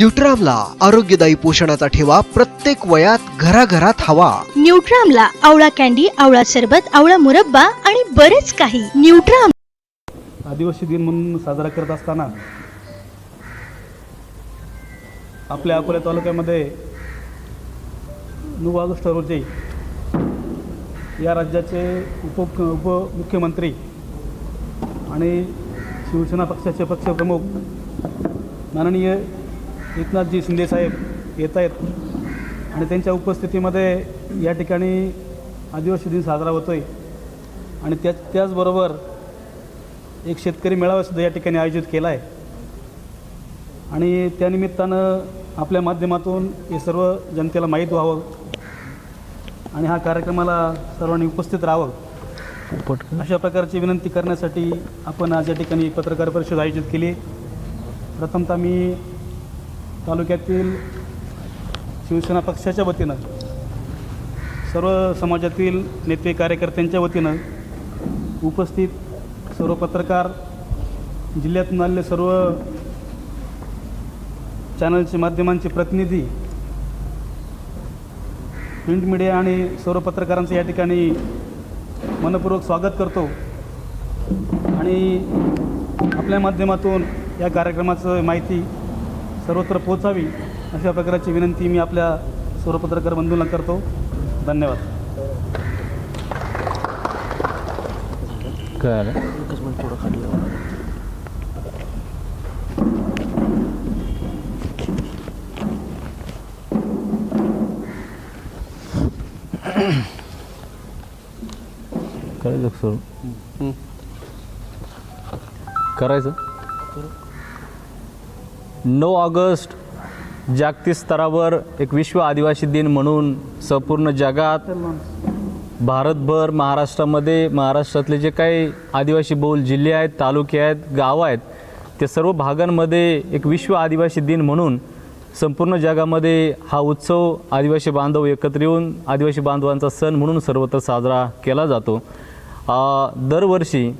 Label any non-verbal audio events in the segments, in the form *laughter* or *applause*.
न्यूट्रामला आरोग्यदायी पोषणाचा ठेवा प्रत्येक वयात घराघरात हवा. न्यूट्रामला आवळा कॅन्डी आवळा सरबत आवळा मुरब्बा आणि बरेच काही. न्यूट्राम आदिवासी दिन म्हणून साजरा करत असताना आपल्या अकोला तालुक्यामध्ये नऊ ऑगस्ट रोजी या राज्याचे उप उपमुख्यमंत्री आणि शिवसेना पक्षाचे पक्षप्रमुख माननीय एकनाथजी शिंदेसाहेब येत आहेत. आणि त्यांच्या उपस्थितीमध्ये या ठिकाणी आदिवासी दिन साजरा होतो आहे आणि त्या त्याचबरोबर एक शेतकरी मेळावासुद्धा या ठिकाणी आयोजित केला आहे आणि त्यानिमित्तानं आपल्या माध्यमातून हे सर्व जनतेला माहीत व्हावं. आणि हा कार्यक्रमाला सर्वांनी उपस्थित राहावं. अशा प्रकारची विनंती करण्यासाठी आपण आज या ठिकाणी पत्रकार परिषद आयोजित केली. प्रथमतः मी तालुक्यातील शिवसेना पक्षाच्या वतीनं सर्व समाजातील नेते कार्यकर्त्यांच्या वतीनं उपस्थित सर्व पत्रकार जिल्ह्यातून आलेले सर्व चॅनलचे माध्यमांचे प्रतिनिधी प्रिंट मीडिया आणि सर्व पत्रकारांचं या ठिकाणी मनपूर्वक स्वागत करतो. आणि आपल्या माध्यमातून या कार्यक्रमाचं माहिती सर्वत्र पोचावी अशा प्रकारची विनंती मी आपल्या सर्व पत्रकार बंधूंना करतो. धन्यवाद. कळालं? करायचं का सुरू करायचं? नऊ ऑगस्ट जागतिक स्तरावर एक विश्व आदिवासी दिन म्हणून संपूर्ण जगात भारतभर महाराष्ट्रामध्ये महाराष्ट्रातले जे काही आदिवासी बहुल जिल्हे आहेत तालुके आहेत गावं आहेत ते सर्व भागांमध्ये एक विश्व आदिवासी दिन म्हणून संपूर्ण जगामध्ये हा उत्सव आदिवासी बांधव एकत्र येऊन आदिवासी बांधवांचा सण म्हणून सर्वत्र साजरा केला जातो. दरवर्षी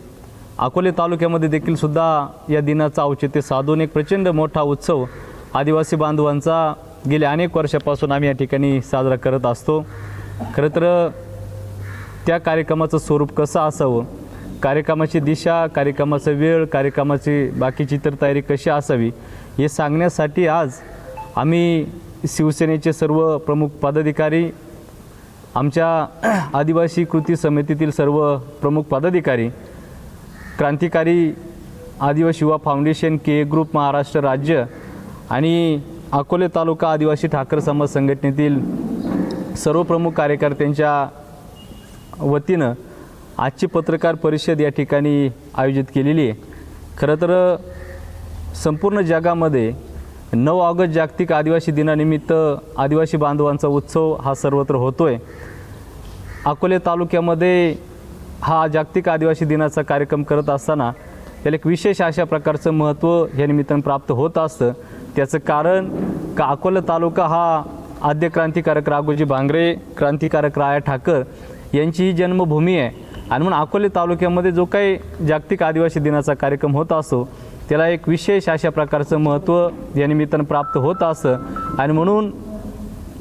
अकोले तालुक्यामध्ये देखील सुद्धा या दिनाचं औचित्य साधून एक प्रचंड मोठा उत्सव आदिवासी बांधवांचा गेल्या अनेक वर्षापासून आम्ही या ठिकाणी साजरा करत असतो. खरं तर त्या कार्यक्रमाचं स्वरूप कसं असावं? कार्यक्रमाची दिशा कार्यक्रमाचा वेळ कार्यक्रमाची बाकीची तर तयारी कशी असावी? हे सांगण्यासाठी आज आम्ही शिवसेनेचे सर्व प्रमुख पदाधिकारी आमच्या आदिवासी कृती समितीतील सर्व प्रमुख पदाधिकारी क्रांतिकारी आदिवासी युवा फाउंडेशन के ग्रुप महाराष्ट्र राज्य आणि अकोले तालुका आदिवासी ठाकर समाज संघटनेतील सर्व प्रमुख कार्यकर्त्यांच्या वतीनं आजची पत्रकार परिषद या ठिकाणी आयोजित केलेली आहे. खरं तर संपूर्ण जगामध्ये नऊ ऑगस्ट जागतिक आदिवासी दिनानिमित्त आदिवासी बांधवांचा उत्सव हा सर्वत्र होतो आहे अकोले तालुक्यामध्ये हा जागतिक आदिवासी दिनाचा कार्यक्रम करत असताना त्याला एक विशेष अशा प्रकारचं महत्त्व या निमित्तानं प्राप्त होत असतं. त्याचं कारण का अकोला तालुका हा आद्य क्रांतिकारक राघोजी भांगरे क्रांतिकारक राया ठाकर यांची ही जन्मभूमी आहे. आणि म्हणून अकोले तालुक्यामध्ये जो काही जागतिक आदिवासी दिनाचा कार्यक्रम होत असतो त्याला एक विशेष अशा प्रकारचं महत्त्व या निमित्तानं प्राप्त होत असतं आणि म्हणून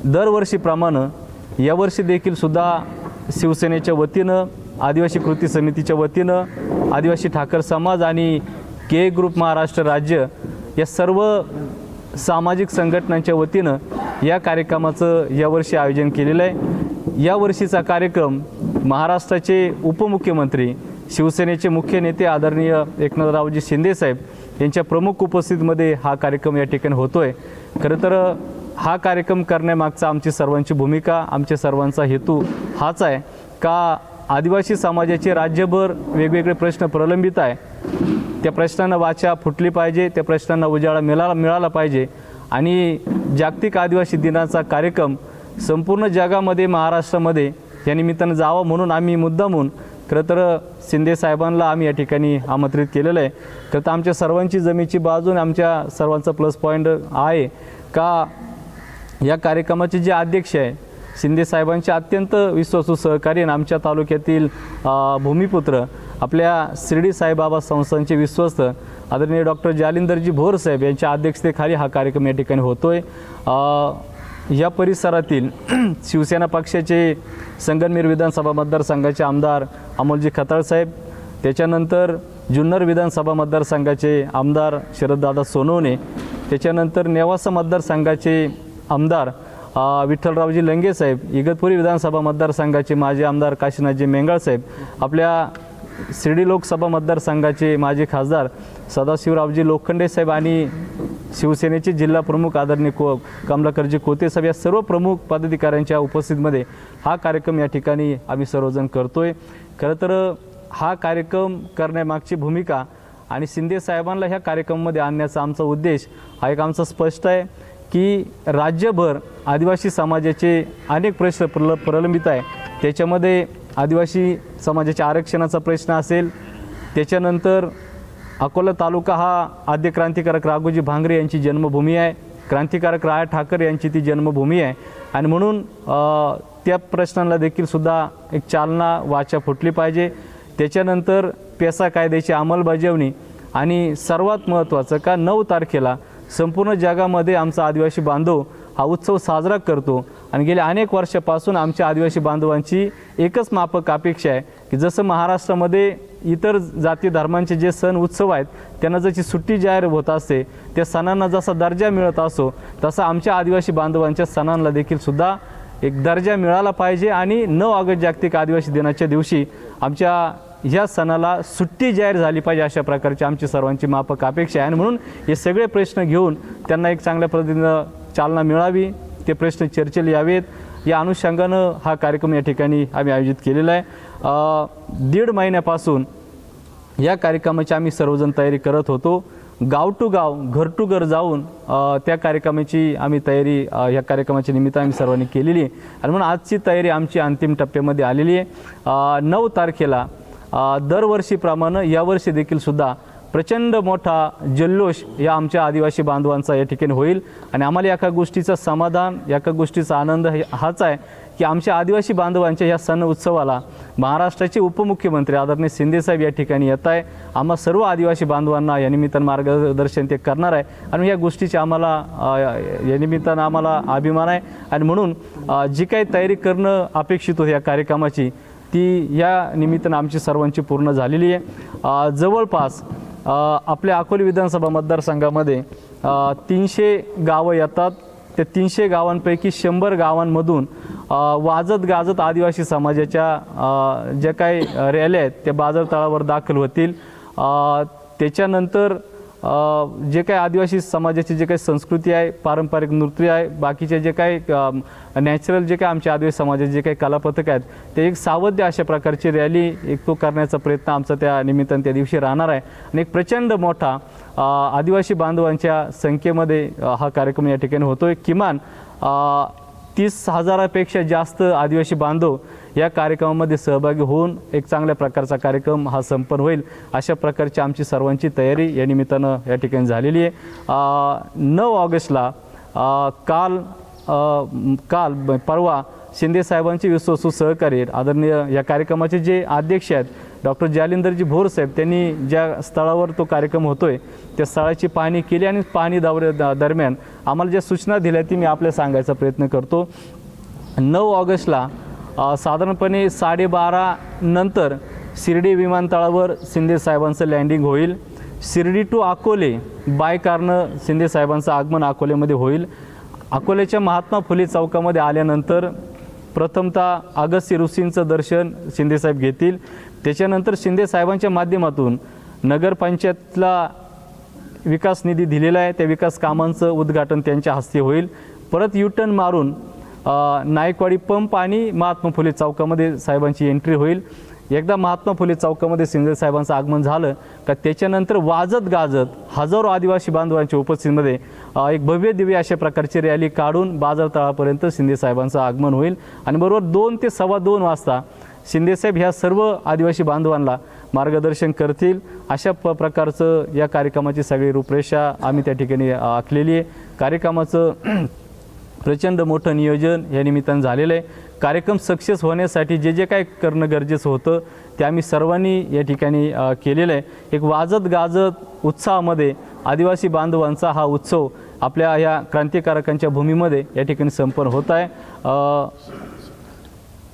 दरवर्षीप्रमाणे यावर्षी देखील सुद्धा शिवसेनेच्या वतीनं आदिवासी कृती समितीच्या वतीनं आदिवासी ठाकर समाज आणि के ग्रुप महाराष्ट्र राज्य या सर्व सामाजिक संघटनांच्या वतीनं या कार्यक्रमाचं यावर्षी आयोजन केलेलं आहे. यावर्षीचा कार्यक्रम महाराष्ट्राचे उपमुख्यमंत्री शिवसेनेचे मुख्य नेते आदरणीय एकनाथरावजी शिंदेसाहेब यांच्या प्रमुख उपस्थितीमध्ये हा कार्यक्रम या ठिकाणी होतो आहे खरं तर हा कार्यक्रम करण्यामागचा आमची सर्वांची भूमिका आमच्या सर्वांचा हेतू हाच आहे. का आदिवासी समाजाचे राज्यभर वेगवेगळे प्रश्न प्रलंबित आहे. त्या प्रश्नांना वाचा फुटली पाहिजे त्या प्रश्नांना उजाळा मिळाला मिळाला पाहिजे. आणि जागतिक आदिवासी दिनाचा कार्यक्रम संपूर्ण जगामध्ये महाराष्ट्रामध्ये या निमित्तानं जावं म्हणून आम्ही मुद्दामून खरं तर शिंदे साहेबांना आम्ही या ठिकाणी आमंत्रित केलेलं आहे. खरं तर आमच्या सर्वांची जमीची बाजून आमच्या सर्वांचा प्लस पॉईंट आहे का या कार्यक्रमाचे जे अध्यक्ष आहे शिंदे साहेबांचे अत्यंत विश्वासू सहकारी आणि आमच्या तालुक्यातील भूमिपुत्र आपल्या शिर्डी साईबाबा संस्थांचे विश्वस्त आदरणीय डॉक्टर जालिंदरजी भोर साहेब यांच्या अध्यक्षतेखाली हा कार्यक्रम या ठिकाणी होतोय. आहे या परिसरातील *clears throat* शिवसेना पक्षाचे संगमनेर विधानसभा मतदारसंघाचे आमदार अमोलजी खताळ साहेब त्याच्यानंतर जुन्नर विधानसभा मतदारसंघाचे आमदार शरददादा सोनवणे त्याच्यानंतर नेवासा मतदारसंघाचे आमदार विठ्ठलरावजी लंगे साहेब इगतपुरी विधानसभा मतदारसंघाचे माजी आमदार काशीनाथजी मेंगाळ साहेब आपल्या शिर्डी लोकसभा मतदारसंघाचे माजी खासदार सदाशिवरावजी लोखंडे साहेब आणि शिवसेनेचे जिल्हा प्रमुख आदरणीय को कमलाकरजी कोते साहेब या सर्व प्रमुख पदाधिकाऱ्यांच्या उपस्थितीमध्ये हा कार्यक्रम या ठिकाणी आम्ही सर्वजण करतोय. खरं तर हा कार्यक्रम करण्यामागची भूमिका आणि शिंदे साहेबांना ह्या कार्यक्रमामध्ये आणण्याचा आमचा उद्देश हा एक आमचा स्पष्ट आहे. की राज्यभर आदिवासी समाजाचे अनेक प्रश्न प्रल प्रलंबित आहे. त्याच्यामध्ये आदिवासी समाजाच्या आरक्षणाचा प्रश्न असेल त्याच्यानंतर अकोला तालुका हा आद्य क्रांतिकारक राघोजी भांगरे यांची जन्मभूमी आहे. क्रांतिकारक राया ठाकर यांची ती जन्मभूमी आहे. आणि म्हणून त्या प्रश्नांना देखील सुद्धा एक चालना वाचा फुटली पाहिजे. त्याच्यानंतर पेसा कायद्याची अंमलबजावणी आणि सर्वात महत्त्वाचं का नऊ तारखेला संपूर्ण जगामध्ये आमचा आदिवासी बांधव हा उत्सव साजरा करतो. आणि गेल्या अनेक वर्षापासून आमच्या आदिवासी बांधवांची एकच मापक अपेक्षा आहे की जसं महाराष्ट्रामध्ये इतर जाती धर्मांचे जे सण उत्सव आहेत त्यांना जशी सुट्टी जाहीर होत असते त्या सणांना जसा दर्जा मिळत असो तसा आमच्या आदिवासी बांधवांच्या सणांना देखील सुद्धा एक दर्जा मिळाला पाहिजे. आणि नऊ ऑगस्ट जागतिक आदिवासी दिनाच्या दिवशी आमच्या ह्या सणाला सुट्टी जाहीर झाली पाहिजे अशा प्रकारची आमची सर्वांची मापक अपेक्षा आहे. आणि म्हणून हे सगळे प्रश्न घेऊन त्यांना एक चांगल्या पद्धतीनं चालना मिळावी ते प्रश्न चर्चेला यावेत. या अनुषंगानं हा कार्यक्रम या ठिकाणी आम्ही आयोजित केलेला आहे. दीड महिन्यापासून या कार्यक्रमाची आम्ही सर्वजण तयारी करत होतो. गाव टू गाव घर टू घर जाऊन त्या कार्यक्रमाची आम्ही तयारी ह्या या कार्यक्रमाच्या निमित्त आम्ही सर्वांनी केलेली आहे. आणि म्हणून आजची तयारी आमची अंतिम टप्प्यामध्ये आलेली आहे. नऊ तारखेला दरवर्षीप्रमाणे यावर्षी देखील सुद्धा प्रचंड मोठा जल्लोष या आमच्या आदिवासी बांधवांचा या ठिकाणी होईल. आणि आम्हाला एका गोष्टीचं समाधान एका गोष्टीचा आनंद हे हाच आहे की आमच्या आदिवासी बांधवांच्या या सण उत्सवाला महाराष्ट्राचे उपमुख्यमंत्री आदरणीय शिंदेसाहेब या ठिकाणी येत आहे. आम्हा सर्व आदिवासी बांधवांना या निमित्तानं मार्गदर्शन ते करणार आहे. आणि या गोष्टीचे आम्हाला या निमित्तानं आम्हाला अभिमान आहे. आणि म्हणून जी काही तयारी करणं अपेक्षित होती या कार्यक्रमाची ती या निमित्तानं आमची सर्वांची पूर्ण झालेली आहे. जवळपास आपल्या अकोले विधानसभा मतदारसंघामध्ये तीनशे गावं येतात. त्या तीनशे गावांपैकी शंभर गावांमधून वाजत गाजत आदिवासी समाजाच्या ज्या काही रॅल्या आहेत त्या बाजारतळावर दाखल होतील. त्याच्यानंतर जे काही आदिवासी समाजाची जे काही संस्कृती आहे पारंपरिक नृत्य आहे बाकीचे जे काही नॅचरल जे काही आमच्या आदिवासी समाजाचे जे काही कलापथक आहेत ते एक सावध्य अशा प्रकारची रॅली एक तो करण्याचा प्रयत्न आमचा त्या निमित्तानं त्या दिवशी राहणार आहे. आणि एक प्रचंड मोठा आदिवासी बांधवांच्या संख्येमध्ये हा कार्यक्रम या ठिकाणी होतो आहे किमान तीस हजारापेक्षा जास्त आदिवासी बांधव या कार्यक्रमामध्ये सहभागी होऊन एक चांगल्या प्रकारचा कार्यक्रम हा संपन्न होईल. अशा प्रकारची आमची सर्वांची तयारी या निमित्तानं या ठिकाणी झालेली आहे. नऊ ऑगस्टला काल काल परवा शिंदे साहेबांचे विश्वासू सहकारी आदरणीय या कार्यक्रमाचे जे अध्यक्ष आहेत डॉक्टर जालिंदरजी भोर साहेब त्यांनी ज्या स्थळावर तो कार्यक्रम होतोय त्या स्थळाची पाहणी केली आणि पाहणी दौऱ्या द- दरम्यान आम्हाला ज्या सूचना दिल्या ती मी आपल्या सांगायचा प्रयत्न करतो. नऊ ऑगस्टला साधारणपणे साडेबारा नंतर शिर्डी विमानतळावर शिंदे साहेबांचं लँडिंग होईल. शिर्डी टू अकोले बाय कारनं शिंदे साहेबांचं आगमन अकोलेमध्ये होईल. अकोल्याच्या महात्मा फुले चौकामध्ये आल्यानंतर प्रथमतः अगस्त्य ऋषींचं दर्शन शिंदेसाहेब घेतील. त्याच्यानंतर शिंदे साहेबांच्या माध्यमातून नगरपंचायतला विकास निधी दिलेला आहे. त्या विकास कामांचं उद्घाटन त्यांच्या हस्ते होईल. परत युटर्न मारून नायकवाडी पंप आणि महात्मा फुले चौकामध्ये साहेबांची एंट्री होईल. एकदा महात्मा फुले चौकामध्ये सिंगल साहेबांचं आगमन झालं का त्याच्यानंतर वाजत गाजत हजारो आदिवासी बांधवांच्या उपस्थितीमध्ये एक भव्य दिव्य अशा प्रकारची रॅली काढून बाजारतळापर्यंत शिंदे साहेबांचं आगमन होईल. आणि बरोबर दोन ते सव्वा दोन वाजता शिंदेसाहेब ह्या सर्व आदिवासी बांधवांना मार्गदर्शन करतील. अशा प प्रकारचं या कार्यक्रमाची सगळी रूपरेषा आम्ही त्या ठिकाणी आखलेली आहे. कार्यक्रमाचं *clears throat* प्रचंड मोठं नियोजन या निमित्तानं झालेलं आहे. कार्यक्रम सक्सेस होण्यासाठी जे जे काय करणं गरजेचं होतं ते आम्ही सर्वांनी या ठिकाणी केलेलं आहे. एक वाजत गाजत उत्साहामध्ये आदिवासी बांधवांचा हा उत्सव आपल्या ह्या क्रांतिकारकांच्या भूमीमध्ये या ठिकाणी संपन्न होत आहे.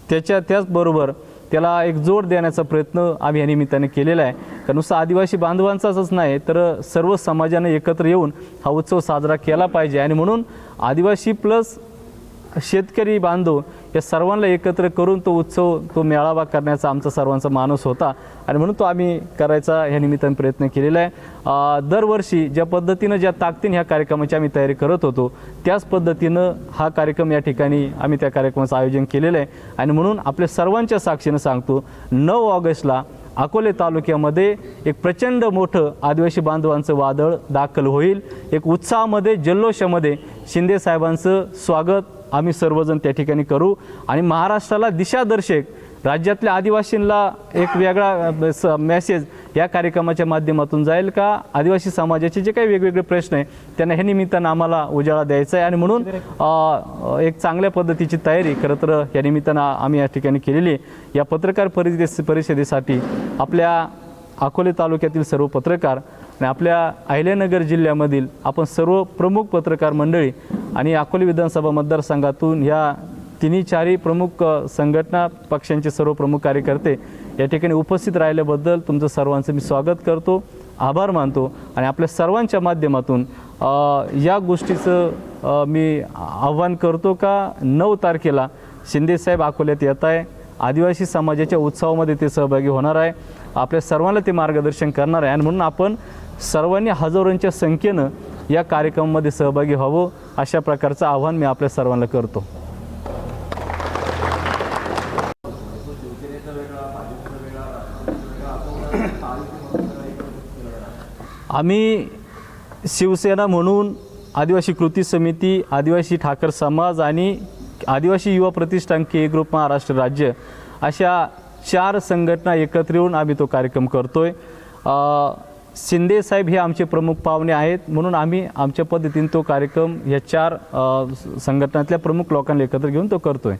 त्याच्या त्याचबरोबर त्याला एक जोड देण्याचा प्रयत्न आम्ही या निमित्ताने केलेला आहे. कारण नुसतं आदिवासी बांधवांचाच नाही तर सर्व समाजाने एकत्र येऊन हा उत्सव साजरा केला पाहिजे. आणि म्हणून आदिवासी प्लस शेतकरी बांधव या सर्वांना एकत्र करून तो उत्सव तो मेळावा करण्याचा आमचा सर्वांचा मानस होता. आणि म्हणून तो आम्ही करायचा ह्या निमित्ताने प्रयत्न केलेला आहे. दरवर्षी ज्या पद्धतीनं ज्या ताकदीने ह्या कार्यक्रमाची आम्ही तयारी करत होतो त्याच पद्धतीनं हा कार्यक्रम या ठिकाणी आम्ही त्या कार्यक्रमाचं आयोजन केलेलं आहे. आणि म्हणून आपल्या सर्वांच्या साक्षीनं सांगतो नऊ ऑगस्टला अकोले तालुक्यामध्ये एक प्रचंड मोठं आदिवासी बांधवांचं वादळ दाखल होईल. एक उत्साहामध्ये जल्लोषामध्ये शिंदे साहेबांचं स्वागत आम्ही सर्वजण त्या ठिकाणी करू. आणि महाराष्ट्राला दिशादर्शक राज्यातल्या आदिवासींना एक वेगळा स मेसेज या कार्यक्रमाच्या माध्यमातून जाईल का? आदिवासी समाजाचे जे काही वेगवेगळे प्रश्न आहे त्यांना हे निमित्तानं आम्हाला उजाळा द्यायचा आहे. आणि म्हणून एक चांगल्या पद्धतीची तयारी खरं तर या निमित्तानं आम्ही या ठिकाणी केलेली आहे. या पत्रकार परिषदे परिषदेसाठी आपल्या अकोले तालुक्यातील सर्व पत्रकार आणि आपल्या अहिल्यानगर जिल्ह्यामधील आपण सर्व प्रमुख पत्रकार मंडळी आणि अकोले विधानसभा मतदारसंघातून या तिन्ही चारही प्रमुख संघटना पक्षांचे सर्व प्रमुख कार्यकर्ते या ठिकाणी उपस्थित राहिल्याबद्दल तुमचं सर्वांचं मी स्वागत करतो आभार मानतो आणि आपल्या सर्वांच्या माध्यमातून या गोष्टीचं मी आव्हान करतो का? नऊ तारखेला शिंदेसाहेब अकोल्यात येत आहे. आदिवासी समाजाच्या उत्सवामध्ये ते सहभागी होणार आहे. आपल्या सर्वांना ते मार्गदर्शन करणार आहे. आणि म्हणून आपण सर्वांनी हजारोंच्या संख्येनं या कार्यक्रमामध्ये सहभागी व्हावं अशा प्रकारचं आव्हान मी आपल्या सर्वांना करतो. आम्ही शिवसेना म्हणून आदिवासी कृती समिती आदिवासी ठाकर समाज आणि आदिवासी युवा प्रतिष्ठान के ग्रुप महाराष्ट्र राज्य अशा चार संघटना एकत्र येऊन आम्ही तो कार्यक्रम करतो आहे शिंदे साहेब हे आमचे प्रमुख पाहुणे आहेत. म्हणून आम्ही आमच्या पद्धतीने तो कार्यक्रम या चार संघटनातल्या प्रमुख लोकांना एकत्र घेऊन तो करतोय.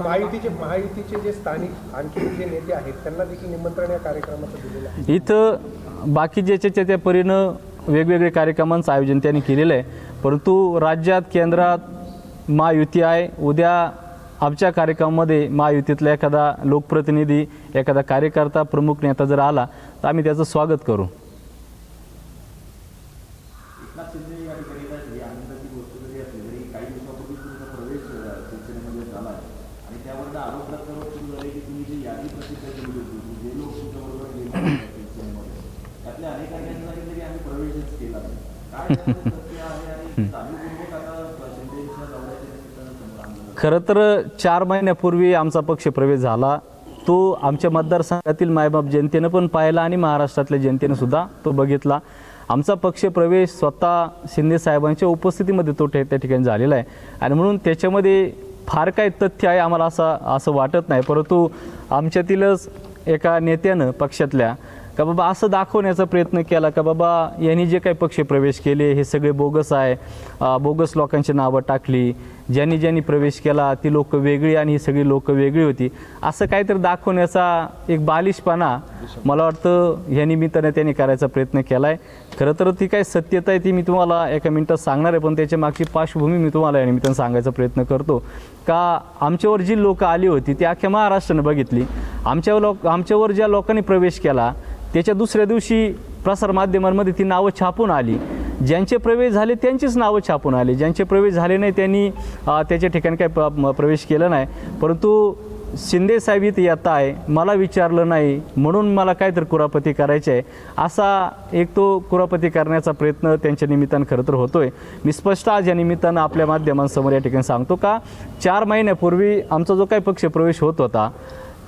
महायुतीचे महायुतीचे जे स्थानिक आणखी जे नेते आहेत त्यांना देखील निमंत्रण या कार्यक्रमाचं दिलेलं आहे. इथं बाकी ज्याच्या त्या परीनं वेगवेगळे कार्यक्रमांचं आयोजन त्यांनी केलेलं आहे. परंतु राज्यात केंद्रात महायुती आहे. उद्या आमच्या कार्यक्रमामध्ये महायुतीतला एखादा लोकप्रतिनिधी एखादा कार्यकर्ता प्रमुख नेता जर आला तर आम्ही त्याचं स्वागत करू. खरं तर चार महिन्यापूर्वी आमचा पक्ष प्रवेश झाला. तो आमच्या मतदारसंघातील मायबाप जनतेनं पण पाहिला आणि महाराष्ट्रातल्या जनतेनं सुद्धा तो बघितला. आमचा पक्ष प्रवेश स्वतः शिंदे साहेबांच्या उपस्थितीमध्ये तो त्या त्या ठिकाणी झालेला आहे. आणि म्हणून त्याच्यामध्ये फार काय तथ्य आहे आम्हाला असं असं वाटत नाही. परंतु आमच्यातीलच एका नेत्यानं पक्षातल्या का बाबा असं दाखवण्याचा प्रयत्न केला का बाबा यांनी जे काही पक्ष प्रवेश केले हे सगळे बोगस आहे. बोगस लोकांची नावं टाकली. ज्यांनी ज्यांनी प्रवेश केला ती लोक वेगळी आणि ही सगळी लोक वेगळी होती. असं काहीतरी दाखवण्याचा एक बालिशपणा मला वाटतं ह्या निमित्ताने त्यांनी करायचा प्रयत्न केला आहे खरं तर ती काय सत्यता आहे ती मी तुम्हाला एका मिनटात सांगणार आहे पण त्याच्या मागची पार्श्वभूमी मी तुम्हाला या निमित्तानं सांगायचा प्रयत्न करतो. का आमच्यावर जी लोकं आली होती ती अख्ख्या महाराष्ट्रानं बघितली. आमच्या लोक आमच्यावर ज्या लोकांनी प्रवेश केला त्याच्या दुसऱ्या दिवशी प्रसारमाध्यमांमध्ये ती नावं छापून आली. ज्यांचे प्रवेश झाले त्यांचीच नावं छापून आली. ज्यांचे प्रवेश झाले नाही त्यांनी त्याच्या ठिकाणी काही प- प्रवेश केला नाही. परंतु शिंदे साहेब इथं येत आहे मला विचारलं नाही म्हणून मला काय तर कुरापती करायची आहे. असा एक तो कुरापती करण्याचा प्रयत्न त्यांच्या निमित्तानं खरं तर होतो आहे मी स्पष्ट आज या निमित्तानं आपल्या माध्यमांसमोर या ठिकाणी सांगतो का चार महिन्यापूर्वी आमचा जो काही पक्ष प्रवेश होत होता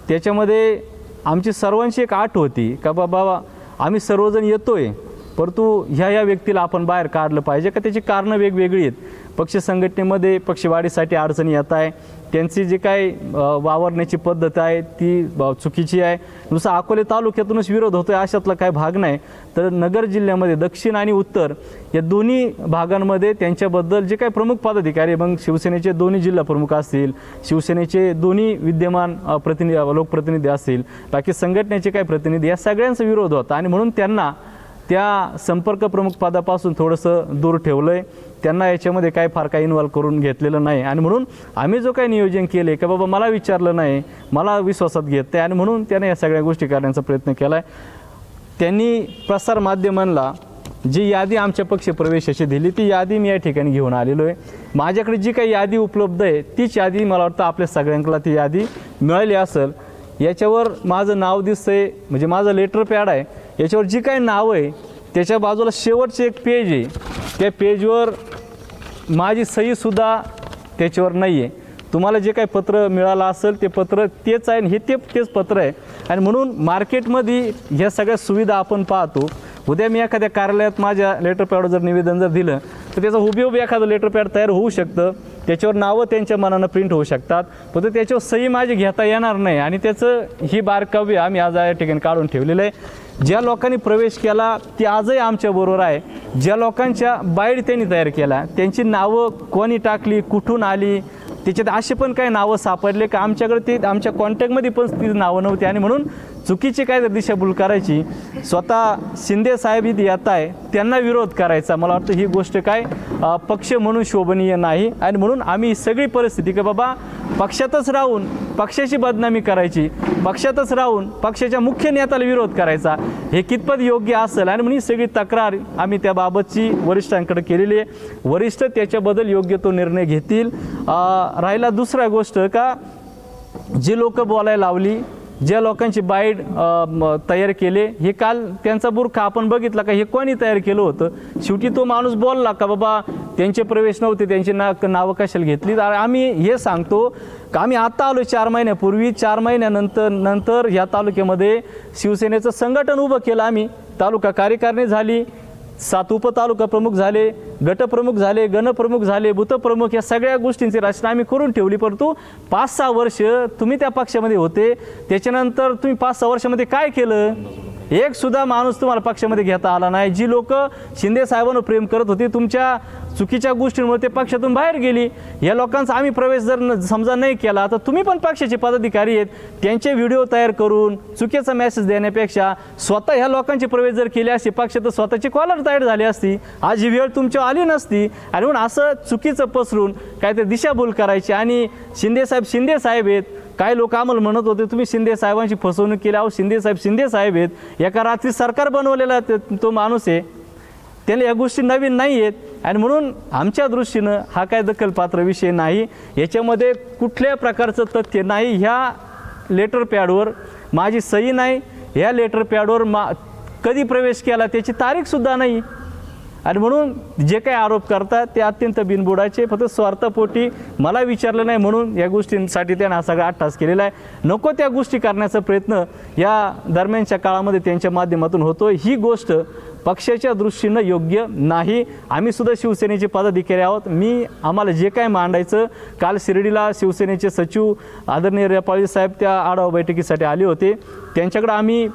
त्याच्यामध्ये आमची सर्वांची एक आठ होती का बाबा आम्ही सर्वजण येतो आहे परंतु ह्या ह्या व्यक्तीला आपण बाहेर काढलं पाहिजे का त्याची कारणं वेगवेगळी आहेत. पक्ष संघटनेमध्ये पक्षवाढीसाठी अडचणी येत आहे. त्यांची जी काय वावरण्याची पद्धत आहे ती चुकीची आहे. नुसतं अकोले तालुक्यातूनच विरोध होतो आहे अशातला काय भाग नाही. तर नगर जिल्ह्यामध्ये दक्षिण आणि उत्तर या दोन्ही भागांमध्ये त्यांच्याबद्दल जे काही प्रमुख पदाधिकारी मग शिवसेनेचे दोन्ही जिल्हा प्रमुख असतील शिवसेनेचे दोन्ही विद्यमान प्रतिनिधी लोकप्रतिनिधी असतील बाकी संघटनेचे काही प्रतिनिधी या सगळ्यांचा विरोध होता. आणि म्हणून त्यांना त्या संपर्क प्रमुख पदापासून थोडंसं दूर ठेवलं आहे त्यांना याच्यामध्ये काय फार काही इन्व्हॉल्व करून घेतलेलं नाही. आणि म्हणून आम्ही जो काही नियोजन केले की बाबा मला विचारलं नाही मला विश्वासात घेत नाही आणि म्हणून त्याने या सगळ्या गोष्टी करण्याचा प्रयत्न केला आहे त्यांनी प्रसारमाध्यमांना जी यादी आमच्या पक्ष प्रवेशाची दिली ती यादी मी या ठिकाणी घेऊन आलेलो आहे. माझ्याकडे जी काही यादी उपलब्ध आहे तीच यादी मला वाटतं आपल्या सगळ्यांना ती यादी मिळाली असेल. याच्यावर माझं नाव दिसतंय म्हणजे माझं लेटर पॅड आहे. याच्यावर जी काही नावं आहे त्याच्या बाजूला शेवटचे एक पेज आहे. त्या पेजवर माझी सहीसुद्धा त्याच्यावर नाही आहे तुम्हाला जे काही पत्र मिळालं असेल ते पत्र तेच आहे आणि हे ते तेच पत्र आहे. आणि म्हणून मार्केटमध्ये ह्या सगळ्या सुविधा आपण पाहतो. उद्या मी एखाद्या कार्यालयात माझ्या लेटर पॅडवर जर निवेदन जर दिलं तर त्याचं हुबेहूब एखादं लेटर पॅड तयार होऊ शकतं. त्याच्यावर नावं त्यांच्या मनानं प्रिंट होऊ शकतात. फक्त त्याच्यावर सही माझी घेता येणार नाही आणि त्याचं ही बारकाव्य आम्ही आज या ठिकाणी काढून ठेवलेलं आहे. ज्या लोकांनी प्रवेश केला ते आजही आमच्याबरोबर आहे. ज्या लोकांच्या बाईड त्यांनी तयार केला त्यांची नावं कोणी टाकली कुठून आली त्याच्यात असे पण काही नावं सापडले का? आमच्याकडे ते आमच्या कॉन्टॅक्टमध्ये पण ती नावं नव्हती आणि म्हणून चुकीची काय जर दिशाभूल करायची. स्वतः शिंदे साहेब इथे येत आहे त्यांना विरोध करायचा. मला वाटतं ही गोष्ट काय पक्ष म्हणून शोभनीय नाही. आणि म्हणून आम्ही सगळी परिस्थिती की बाबा पक्षातच राहून पक्षाची बदनामी करायची पक्षातच राहून पक्षाच्या मुख्य नेत्याला विरोध करायचा हे कितपत योग्य असेल? आणि म्हणून सगळी तक्रार आम्ही त्याबाबतची वरिष्ठांकडे केलेली आहे. वरिष्ठ त्याच्याबद्दल योग्य तो निर्णय घेतील. राहिला दुसरा गोष्ट का जी लोक बोलायला लावली ज्या लोकांची बाईड तयार केले हे काल त्यांचा बुरखा आपण बघितला का हे कोणी तयार केलं होतं? शेवटी तो माणूस बोलला का बाबा त्यांचे प्रवेश नव्हते त्यांची ना नावं कशाला घेतली? तर आम्ही हे सांगतो का आम्ही आता आलो चार महिन्यापूर्वी चार महिन्यानंतर नंतर ह्या तालुक्यामध्ये शिवसेनेचं संघटन उभं केलं आम्ही. तालुका कार्यकारिणी झाली सात उपतालुका प्रमुख झाले गटप्रमुख झाले गणप्रमुख झाले बुतप्रमुख या सगळ्या गोष्टींची रचना आम्ही करून ठेवली. परंतु पाच सहा वर्ष तुम्ही त्या पक्षामध्ये होते. त्याच्यानंतर तुम्ही पाच सहा वर्षामध्ये काय केलं? एक सुद्धा माणूस तुम्हाला पक्षामध्ये घेता आला नाही. जी लोक शिंदे साहेबांवर प्रेम करत होती तुमच्या चुकीच्या गोष्टींमुळे ते पक्षातून बाहेर गेली. या लोकांचा आम्ही प्रवेश जर न- समजा नाही केला तर तुम्ही पण पक्षाचे पदाधिकारी आहेत. त्यांचे व्हिडिओ तयार करून चुकीचा मेसेज देण्यापेक्षा स्वतः ह्या लोकांचे प्रवेश जर केले असते पक्षात स्वतःची कॉलर तयार झाली असती. आज ही वेळ तुमच्यावर आली नसती. आणि म्हणून असं चुकीचं पसरून काहीतरी दिशाभूल करायची. आणि शिंदे साहेब शिंदे साहेब आहेत. काही लोक आम्हाला म्हणत होते तुम्ही शिंदे साहेबांची फसवणूक केली. अहो शिंदे साहेब शिंदे साहेब आहेत. एका रात्री सरकार बनवलेला तो माणूस आहे. त्याला या गोष्टी नवीन नाही आहेत आणि म्हणून आमच्या दृष्टीनं हा काय दखलपात्र विषय नाही. याच्यामध्ये कुठल्या प्रकारचं तथ्य नाही. ह्या लेटर पॅडवर माझी सही नाही. ह्या लेटर पॅडवर मा कधी प्रवेश केला त्याची तारीखसुद्धा नाही. आणि म्हणून जे काही आरोप करतात ते अत्यंत बिनबुडाचे फक्त स्वार्थपोटी. मला विचारलं नाही म्हणून या गोष्टींसाठी त्यांना हा सगळा अट्टास केलेला आहे. नको त्या गोष्टी करण्याचा प्रयत्न या दरम्यानच्या काळामध्ये त्यांच्या माध्यमातून होतो ही गोष्ट पक्षाच्या दृष्टीनं योग्य नाही. आम्ही सुद्धा शिवसेनेचे पदाधिकारी आहोत. मी आम्हाला जे काय मांडायचं काल शिर्डीला शिवसेनेचे सचिव आदरणीय रेपाळी साहेब त्या आढावा बैठकीसाठी आले होते. त्यांच्याकडे आम्ही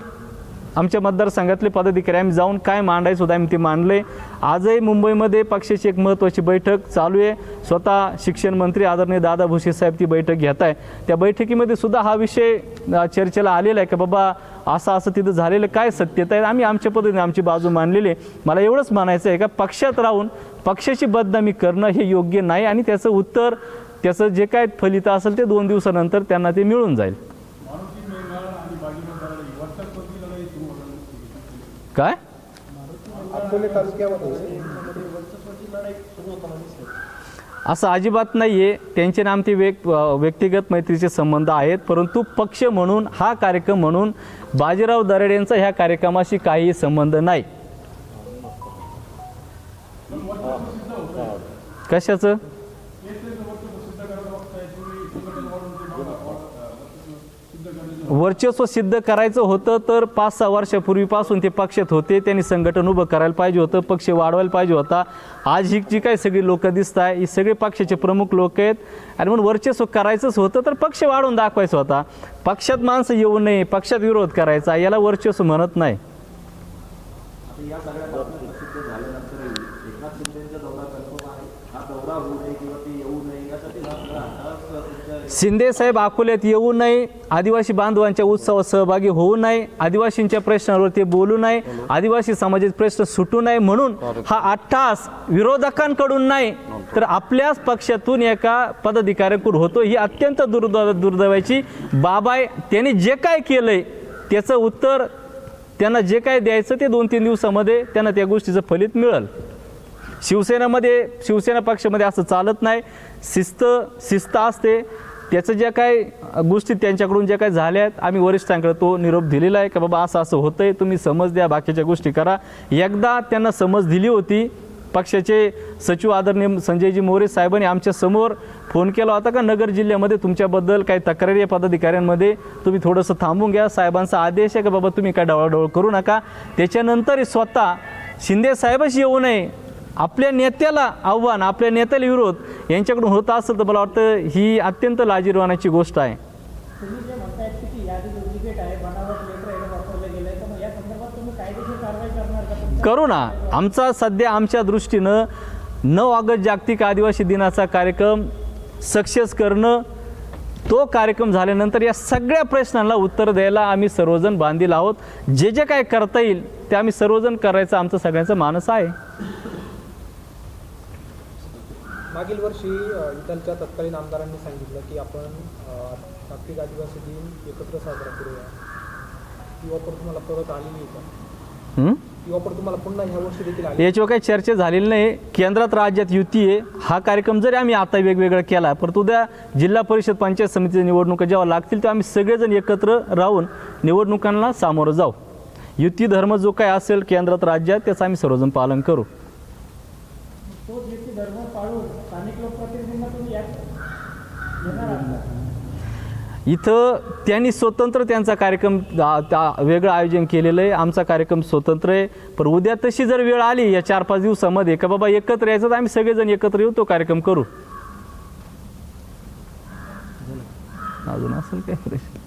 आमच्या मतदारसंघातले पदाधिकारी आम्ही जाऊन काय मांडायचं होतं आम्ही ते मांडले. आजही मुंबईमध्ये पक्षाची एक महत्त्वाची बैठक चालू आहे. स्वतः शिक्षण मंत्री आदरणीय दादा भुसे साहेब ती बैठक घेत आहे त्या बैठकीमध्ये सुद्धा हा विषय चर्चेला आलेला आहे की बाबा असं असं तिथं झालेलं काय सत्यता आहे? आम्ही आमच्या पद्धतीने आमची बाजू मांडलेली आहे. मला एवढंच म्हणायचं आहे का पक्षात राहून पक्षाची बदनामी करणं हे योग्य नाही आणि त्याचं उत्तर त्याचं जे काय फलित असेल ते दोन दिवसानंतर त्यांना ते मिळून जाईल. काय? असं अजिबात नाही आहे त्यांचे नाम ते व्यक व्यक्तिगत मैत्रीचे संबंध आहेत. परंतु पक्ष म्हणून हा कार्यक्रम म्हणून बाजीराव दराडेंचा ह्या कार्यक्रमाशी काही संबंध नाही. कशाचं? वर्चस्व सिद्ध करायचं होतं तर पाच सहा वर्षापूर्वीपासून ते पक्षात होते. त्यांनी संघटन उभं करायला पाहिजे होतं पक्ष वाढवायला पाहिजे होता. आज ही जी काही सगळी लोक दिसत आहे ही सगळे पक्षाचे प्रमुख लोक आहेत. आणि म्हणून वर्चस्व करायचंच होतं तर पक्ष वाढवून दाखवायचा होता. पक्षात माणसं येऊ नये पक्षात विरोध करायचा याला वर्चस्व म्हणत नाही. शिंदे साहेब अकोल्यात येऊ नये आदिवासी बांधवांच्या उत्सवात सहभागी होऊ नये आदिवासींच्या प्रश्नांवर ते बोलू नये आदिवासी समाजाचे प्रश्न सुटू नये म्हणून हा अट्टास विरोधकांकडून नाही तर आपल्याच पक्षातून एका पदाधिकाऱ्याकडून होतो. ही अत्यंत दुर्द दुर्दैवाची बाब आहे. त्यांनी जे काय केलंय त्याचं उत्तर त्यांना जे काय द्यायचं ते दोन तीन दिवसामध्ये त्यांना त्या गोष्टीचं फलित मिळेल. शिवसेनेमध्ये शिवसेना पक्षामध्ये असं चालत नाही. शिस्त शिस्त असते. त्याचं ज्या काय गोष्टी त्यांच्याकडून ज्या काय झाल्या आहेत आम्ही वरिष्ठांकडे तो निरोप दिलेला आहे का बाबा असं असं होतं आहे तुम्ही समज द्या बाकीच्या गोष्टी करा. एकदा त्यांना समज दिली होती पक्षाचे सचिव आदरणीय संजयजी मोरे साहेबांनी आमच्यासमोर फोन केला होता का नगर जिल्ह्यामध्ये तुमच्याबद्दल काही तक्रारी आहे पदाधिकाऱ्यांमध्ये तुम्ही थोडंसं थांबून घ्या साहेबांचा आदेश आहे का बाबा तुम्ही काय डवळाडवळ करू नका. त्याच्यानंतर स्वतः शिंदे साहेबच येऊ नये आपल्या नेत्याला आव्हान आपल्या नेत्याला विरोध यांच्याकडून होत असेल तर मला वाटतं ही अत्यंत लाजीरवानाची गोष्ट आहे. करू ना. आमचा सध्या आमच्या दृष्टीनं नऊ ऑगस्ट जागतिक आदिवासी दिनाचा कार्यक्रम सक्सेस करणं तो कार्यक्रम झाल्यानंतर या सगळ्या प्रश्नांना उत्तर द्यायला आम्ही सर्वजण बांधील आहोत. जे जे काय करता येईल ते आम्ही सर्वजण करायचं आमचं सगळ्यांचं मानस आहे. मागील वर्षी अ, इथलच्या तत्कालीन आमदारांनी सांगितलं की आपण जागतिक आदिवासी दिन एकत्र साजरा करूया. ती ऑफर तुम्हाला परत आलेली का? हं? ती ऑफर तुम्हाला पुन्हा ह्या वर्षी देखील आली याच्यावर काही चर्चा झालेली नाही. केंद्रात राज्यात युती आहे. हा कार्यक्रम जरी आम्ही आता वेगवेगळा केला परंतु उद्या जिल्हा परिषद पंचायत समितीच्या निवडणुका जेव्हा लागतील तेव्हा आम्ही सगळेजण एकत्र राहून निवडणुकांना सामोरं जाऊ. युती धर्म जो काय असेल केंद्रात राज्यात त्याचं आम्ही सर्वजण पालन करू. तो धर्म पाळून स्थानिक लोकप्रतिनिधींना तुम्ही यात घेणार आहात का? इथं त्यांनी स्वतंत्र त्यांचा कार्यक्रम त्या- वेगळं आयोजन केलेलं आहे. आमचा कार्यक्रम स्वतंत्र आहे. पण उद्या तशी जर वेळ आली या चार पाच दिवसामध्ये का बाबा एकत्र यायचं तर आम्ही सगळेजण एकत्र येऊ तो कार्यक्रम करू. अजून असेल काय प्रश्न?